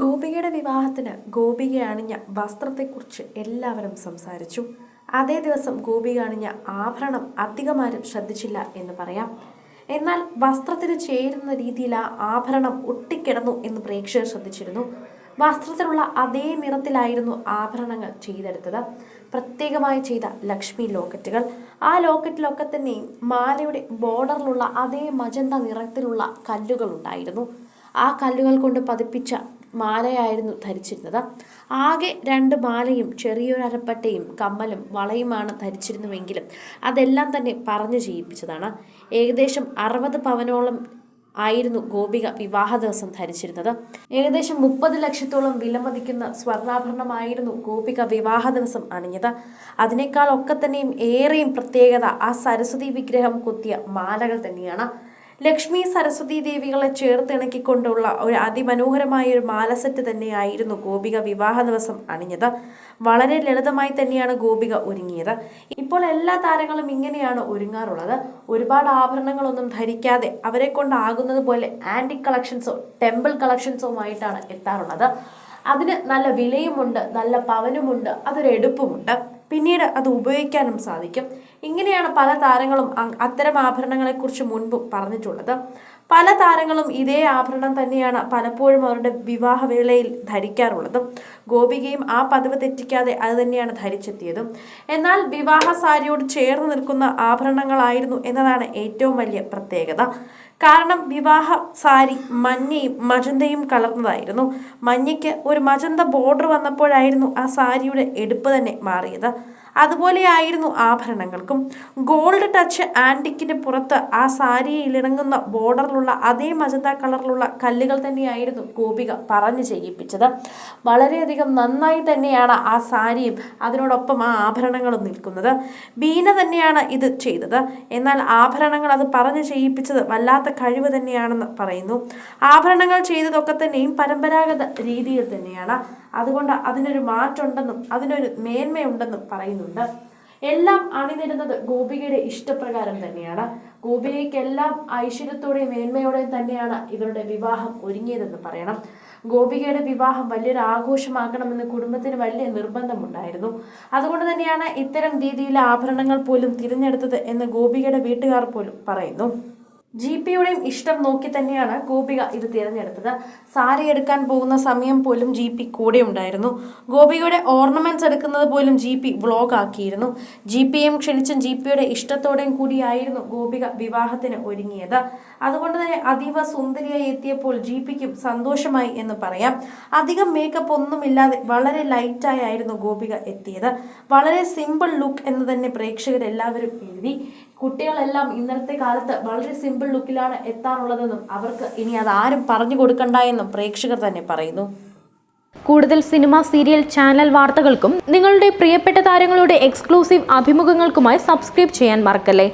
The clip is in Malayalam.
ഗോപികയുടെ വിവാഹത്തിന് ഗോപിക അണിഞ്ഞ വസ്ത്രത്തെക്കുറിച്ച് എല്ലാവരും സംസാരിച്ചു. അതേ ദിവസം ഗോപിക അണിഞ്ഞ ആഭരണം അധികമാരും ശ്രദ്ധിച്ചില്ല എന്ന് പറയാം. എന്നാൽ വസ്ത്രത്തിന് ചേരുന്ന രീതിയിൽ ആ ആഭരണം ഒട്ടിക്കിടന്നു എന്ന് പ്രേക്ഷകർ ശ്രദ്ധിച്ചിരുന്നു. വസ്ത്രത്തിലുള്ള അതേ നിറത്തിലായിരുന്നു ആഭരണങ്ങൾ ചെയ്തെടുത്തത്. പ്രത്യേകമായി ചെയ്ത ലക്ഷ്മി ലോക്കറ്റുകൾ. ആ ലോക്കറ്റിലൊക്കെ തന്നെയും മാലയുടെ ബോർഡറിലുള്ള അതേ മജന്ത നിറത്തിലുള്ള കല്ലുകൾ ഉണ്ടായിരുന്നു. ആ കല്ലുകൾ കൊണ്ട് പതിപ്പിച്ച മാലയായിരുന്നു ധരിച്ചിരുന്നത്. ആകെ രണ്ട് മാലയും ചെറിയൊരു അരപ്പട്ടയും കമ്മലും വളയുമാണ് ധരിച്ചിരുന്നുവെങ്കിലും അതെല്ലാം തന്നെ പറഞ്ഞു ചെയ്യിപ്പിച്ചതാണ്. ഏകദേശം അറുപത് പവനോളം ആയിരുന്നു ഗോപിക വിവാഹ ദിവസം ധരിച്ചിരുന്നത്. ഏകദേശം മുപ്പത് ലക്ഷത്തോളം വിലമതിക്കുന്ന സ്വർണാഭരണമായിരുന്നു ഗോപിക വിവാഹ ദിവസം അണിഞ്ഞത്. അതിനേക്കാൾ ഒക്കെ തന്നെയും ഏറെയും പ്രത്യേകത ആ സരസ്വതി വിഗ്രഹം കൊത്തിയ മാലകൾ തന്നെയാണ്. ലക്ഷ്മി സരസ്വതി ദേവികളെ ചേർത്തിണക്കിക്കൊണ്ടുള്ള ഒരു അതിമനോഹരമായ ഒരു മാലസെറ്റ് തന്നെയായിരുന്നു ഗോപിക വിവാഹ ദിവസം അണിഞ്ഞത്. വളരെ ലളിതമായി തന്നെയാണ് ഗോപിക ഒരുങ്ങിയത്. ഇപ്പോൾ എല്ലാ താരങ്ങളും ഇങ്ങനെയാണ് ഒരുങ്ങാറുള്ളത്. ഒരുപാട് ആഭരണങ്ങളൊന്നും ധരിക്കാതെ അവരെ കൊണ്ടാകുന്നത് പോലെ ആന്റി കളക്ഷൻസോ ടെമ്പിൾ കളക്ഷൻസോ ആയിട്ടാണ് എത്താറുള്ളത്. അതിന് നല്ല വിലയുമുണ്ട് നല്ല പവനുമുണ്ട് അതൊരു എടുപ്പുമുണ്ട്. പിന്നീട് അത് ഉപയോഗിക്കാനും സാധിക്കും. ഇങ്ങനെയാണ് പല താരങ്ങളും അത്തരം ആഭരണങ്ങളെക്കുറിച്ച് മുൻപ് പറഞ്ഞിട്ടുള്ളത്. പല താരങ്ങളും ഇതേ ആഭരണം തന്നെയാണ് പലപ്പോഴും അവരുടെ വിവാഹവേളയിൽ ധരിക്കാറുള്ളതും. ഗോപികയും ആ പതിവ് തെറ്റിക്കാതെ അത് തന്നെയാണ് ധരിച്ചെത്തിയതും. എന്നാൽ വിവാഹ സാരിയോട് ചേർന്ന് നിൽക്കുന്ന ആഭരണങ്ങളായിരുന്നു എന്നതാണ് ഏറ്റവും വലിയ പ്രത്യേകത. കാരണം വിവാഹ സാരി മഞ്ഞയും മജന്തയും കലർന്നതായിരുന്നു. മഞ്ഞയ്ക്ക് ഒരു മജന്ത ബോർഡർ വന്നപ്പോഴായിരുന്നു ആ സാരിയുടെ എടുപ്പ് തന്നെ മാറിയത്. അതുപോലെയായിരുന്നു ആഭരണങ്ങൾക്കും. ഗോൾഡ് ടച്ച് ആന്റിക്കിന് പുറത്ത് ആ സാരിയിൽ ഇണങ്ങുന്ന ബോർഡറിലുള്ള അതേ മജന്ത കളറിലുള്ള കല്ലുകൾ തന്നെയായിരുന്നു ഗോപിക പറഞ്ഞു ചെയ്യിപ്പിച്ചത്. വളരെയധികം നന്നായി തന്നെയാണ് ആ സാരിയും അതിനോടൊപ്പം ആ ആഭരണങ്ങളും നിൽക്കുന്നത്. ബീന തന്നെയാണ് ഇത് ചെയ്തത്. എന്നാൽ ആഭരണങ്ങൾ അത് പറഞ്ഞു ചെയ്യിപ്പിച്ചത് വല്ലാത്ത കഴിവ് തന്നെയാണെന്ന് പറയുന്നു. ആഭരണങ്ങൾ ചെയ്തതൊക്കെ തന്നെയും പരമ്പരാഗത രീതിയിൽ തന്നെയാണ്. അതുകൊണ്ട് അതിനൊരു മാറ്റമുണ്ടെന്നും അതിനൊരു മേന്മയുണ്ടെന്നും പറയുന്നുണ്ട് എല്ലാം അണിനിരുന്നത് ഗോപികയുടെ ഇഷ്ടപ്രകാരം തന്നെയാണ്. ഗോപികയ്ക്കെല്ലാം ഐശ്വര്യത്തോടെയും മേന്മയോടെയും തന്നെയാണ് ഇവരുടെ വിവാഹം ഒരുങ്ങിയതെന്ന് പറയണം. ഗോപികയുടെ വിവാഹം വലിയൊരു ആഘോഷമാക്കണമെന്ന് കുടുംബത്തിന് വലിയ നിർബന്ധമുണ്ടായിരുന്നു. അതുകൊണ്ട് തന്നെയാണ് ഇത്തരം രീതിയിലെ ആഭരണങ്ങൾ പോലും തിരഞ്ഞെടുത്തത് എന്ന് ഗോപികയുടെ വീട്ടുകാർ പോലും പറയുന്നു. ജി പിയുടെയും ഇഷ്ടം നോക്കി തന്നെയാണ് ഗോപിക ഇത് തിരഞ്ഞെടുത്തത്. സാരി എടുക്കാൻ പോകുന്ന സമയം പോലും ജി പി കൂടെ ഉണ്ടായിരുന്നു. ഗോപികയുടെ ഓർണമെന്റ്സ് എടുക്കുന്നത് പോലും ജി പി വ്ളോഗ് ആക്കിയിരുന്നു. ജി പിയും ക്ഷണിച്ചും ജി പിയുടെ ഇഷ്ടത്തോടെയും കൂടിയായിരുന്നു ഗോപിക വിവാഹത്തിന് ഒരുങ്ങിയത്. അതുകൊണ്ട് തന്നെ അതീവ സുന്ദരിയായി എത്തിയപ്പോൾ ജി പിക്കും സന്തോഷമായി എന്ന് പറയാം. അധികം മേക്കപ്പ് ഒന്നുമില്ലാതെ വളരെ ലൈറ്റായി ആയിരുന്നു ഗോപിക എത്തിയത്. വളരെ സിമ്പിൾ ലുക്ക് എന്ന് തന്നെ പ്രേക്ഷകരെല്ലാവരും എഴുതി. കുട്ടികളെല്ലാം ഇന്നത്തെ കാലത്ത് വളരെ സിമ്പിൾ ലുക്കിലാണ് എത്താനുള്ളതെന്നും അവർക്ക് ഇനി അത് ആരും പറഞ്ഞു കൊടുക്കണ്ട എന്നും പ്രേക്ഷകർ തന്നെ പറയുന്നു. കൂടുതൽ സിനിമ സീരിയൽ ചാനൽ വാർത്തകൾക്കും നിങ്ങളുടെ പ്രിയപ്പെട്ട താരങ്ങളുടെ എക്സ്ക്ലൂസീവ് അഭിമുഖങ്ങൾക്കുമായി സബ്സ്ക്രൈബ് ചെയ്യാൻ മറക്കല്ലേ?